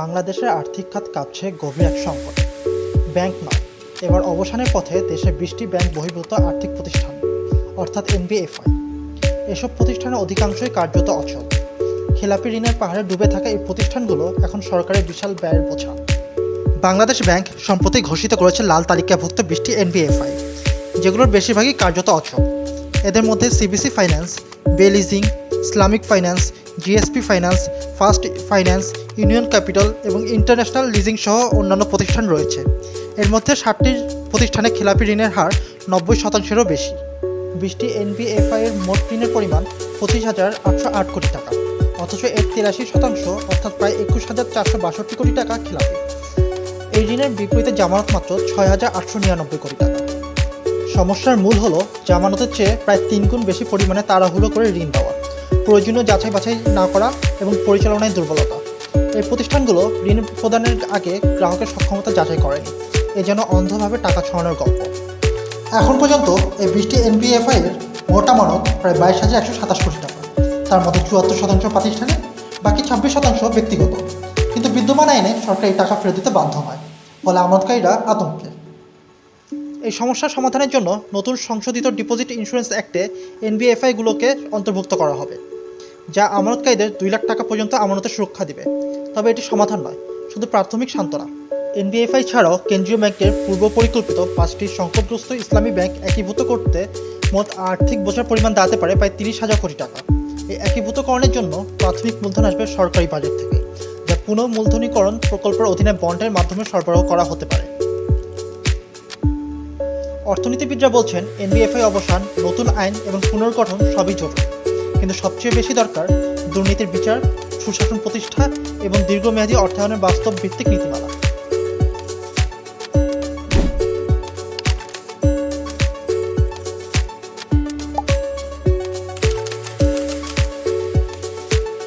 বাংলাদেশের আর্থিক খাত কাঁপছে গভীর এক সংকট। ব্যাংক নয়, এবার অবসানের পথে দেশে বৃষ্টি ব্যাংক বহির্ভূত আর্থিক প্রতিষ্ঠান, অর্থাৎ এনবিএফআই এসব প্রতিষ্ঠানের অধিকাংশই কার্যত অচল। খেলাপি ঋণের পাহাড়ে ডুবে থাকা এই প্রতিষ্ঠানগুলো এখন সরকারের বিশাল ব্যয়ের বোঝা। বাংলাদেশ ব্যাংক সম্প্রতি ঘোষিত করেছে লাল তালিকাভুক্ত বৃষ্টি এনবিএফআই যেগুলোর বেশিরভাগই কার্যত অচল। এদের মধ্যে CBC finance বেলিজিং Islamic finance GSP finance, first finance, union capital এবং ইন্টারন্যাশনাল লিজিং সহ অন্যান্য প্রতিষ্ঠান রয়েছে। এর মধ্যে ষাটটি প্রতিষ্ঠানে খেলাপি ঋণের হার নব্বই শতাংশেরও বেশি। বৃষ্টি এনবিএফআই এর মোট ঋণের পরিমাণ পঁচিশ হাজার আটশো আট কোটি টাকা। অথচ এর তিরাশি শতাংশ, অর্থাৎ প্রায় একুশ হাজার চারশো বাষট্টি কোটি টাকা খেলাপি। এই ঋণের বিপরীতে জামানত মাত্র ছয় হাজার আটশো নিরানব্বই কোটি টাকা। সমস্যার মূল হলো, জামানতের চেয়ে প্রায় তিন গুণ বেশি পরিমাণে তাড়াহুড়ো করে ঋণ দেওয়া। প্রয়োজনীয় যাচাই বাছাই না করা এবং পরিচালনায় দুর্বলতা। এই প্রতিষ্ঠানগুলো ঋণ প্রদানের আগে গ্রাহকের সক্ষমতা যাচাই করেনি। এ যেন অন্ধভাবে টাকা ছড়ানোর গল্প। এখন পর্যন্ত এই বৃষ্টি এনপিএফআই এর মোটা আমানত প্রায় বাইশ হাজার একশো সাতাশ কোটি টাকা। তার মধ্যে চুয়াত্তর শতাংশ প্রাতিষ্ঠানিক, বাকি ছাব্বিশ শতাংশ ব্যক্তিগত। কিন্তু বিদ্যমান আইনে সরকার এই টাকা ফেরত দিতে বাধ্য হয়, ফলে আমানতকারীরা আতঙ্কে। এই সমস্যার সমাধানের জন্য নতুন সংশোধিত ডিপোজিট ইন্স্যুরেন্স অ্যাক্টে এনবিএফআইগুলোকে অন্তর্ভুক্ত করা হবে। যা আমানতকারীদের দুই লাখ টাকা পর্যন্ত আমানতের সুরক্ষা দিবে। তবে এটি সমাধান নয়, শুধু প্রাথমিক সান্ত্বনা। এনবিএফআই ছাড়াও কেন্দ্রীয় ব্যাংকের পূর্ব পরিকল্পিত পাঁচটি সংকটগ্রস্ত ইসলামী ব্যাংক একীভূত করতে মোট আর্থিক বোঝার পরিমাণ দাঁড়াতে পারে প্রায় তিরিশ হাজার কোটি টাকা। এই একীভূতকরণের জন্য প্রাথমিক মূলধন আসবে সরকারি বাজেট থেকে, যা পুনঃ মূলধনীকরণ প্রকল্পের অধীনে বন্ডের মাধ্যমে সরবরাহ করা হতে পারে। অর্থনীতিবিদরা বলছেন, এনবিএফআই অবসান, নতুন আইন এবং পুনর্গঠন সবই জরুরি। কিন্তু সবচেয়ে বেশি দরকার দুর্নীতির বিচার সুশাসন প্রতিষ্ঠা এবং দীর্ঘমেয়াদী অর্থায়নের বাস্তব ভিত্তিক নীতিমালা।